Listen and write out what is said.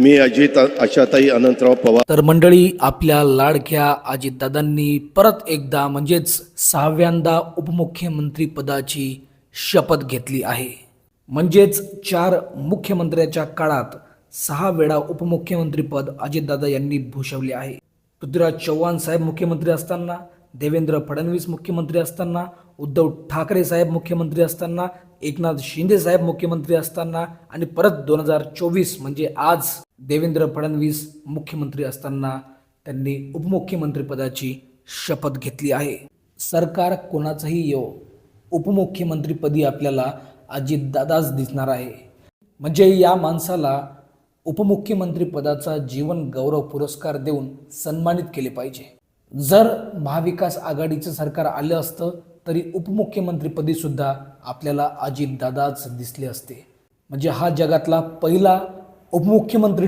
मी अजित आशाताई अनंतराव पवार. तर मंडळी आपल्या लाडक्या अजितदादांनी परत एकदा म्हणजेच सहाव्यांदा उपमुख्यमंत्री पदाची शपथ घेतली आहे. म्हणजेच चार मुख्यमंत्र्याच्या काळात सहा वेळा उपमुख्यमंत्री पद अजितदादा यांनी भूषवले आहे. पृथ्वीराज चव्हाण साहेब मुख्यमंत्री असताना देवेंद्र फडणवीस मुख्यमंत्री असताना उद्धव ठाकरे साहेब मुख्यमंत्री असताना एकनाथ शिंदे साहेब मुख्यमंत्री असताना आणि परत दोन हजार चोवीस म्हणजे आज देवेंद्र फडणवीस मुख्यमंत्री असताना त्यांनी उपमुख्यमंत्रीपदाची शपथ घेतली आहे. सरकार कोणाचंही येव उपमुख्यमंत्रीपदी आपल्याला अजितदादाच दिसणार आहे. म्हणजे या माणसाला उपमुख्यमंत्रीपदाचा जीवन गौरव पुरस्कार देऊन सन्मानित केले पाहिजे. जर महाविकास आघाडीचं सरकार आलं असतं तरी उपमुख्यमंत्रीपदी सुद्धा आपल्याला अजितदादाच दिसले असते. म्हणजे हा जगातला पहिला उपमुख्यमंत्री